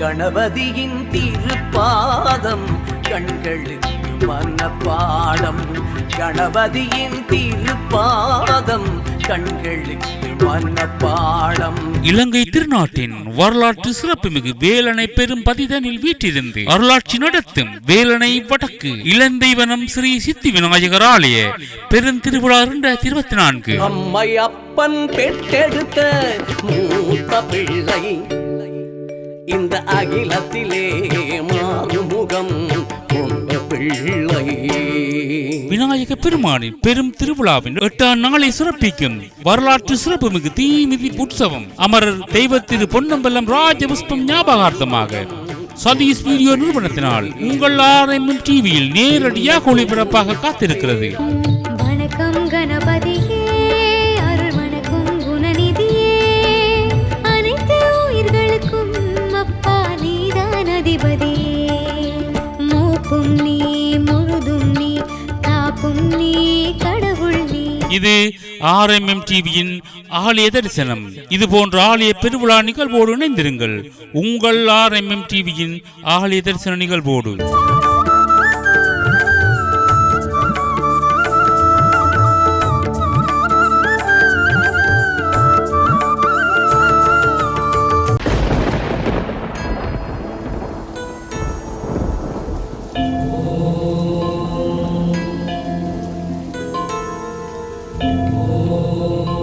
கணபதியின் திருப்பாதம் கண்களுக்கு மனப்பாடம். கணபதியின் திருப்பாதம் கண்களுக்கு மனப்பாடம். இலங்கை திருநாட்டின் வரலாற்று சிறப்புமிகு வேலனை பெரும் பதிதனில் வீற்றிருந்து அருளாட்சி நடத்தும் வேலனை வடக்கு இளந்தைவனம் ஸ்ரீ சித்தி விநாயகர் ஆலய பெருந்திருவிழா இரண்டாயிரத்தி இருபத்தி நான்கு. அம்மை அப்பன் பெற்றெடுத்த மூத்த பிள்ளை இந்த அகிலத்திலே மாறுமுகம் கொண்ட பிள்ளை. விநாயக பெருமானின் பெரும் திருவிழாவின் எட்டாம் நாளை சிறப்பிக்கும் வரலாற்று சிறப்புமிகு தீமிதி உற்சவம் அமரர் தெய்வ திரு பொன்னம்பலம் ராஜபுஷ்பம் ஞாபகார்த்தமாக. சதீஷ் வீடியோ நிறுவனத்தினால் உங்கள் ஆர்எம் டிவியில் நேரடியாக ஒளிபரப்பாக காத்திருக்கிறது. வணக்கம் கணபதியே. இது ஆர்எம்எம் டிவியின் ஆலய தரிசனம். இது போன்ற ஆலய பெருவிழா நிகழ்வோடு இணைந்திருங்கள். உங்கள் ஆர்எம்எம் டிவியின் ஆலய தரிசன நிகழ்வோடு. Oh.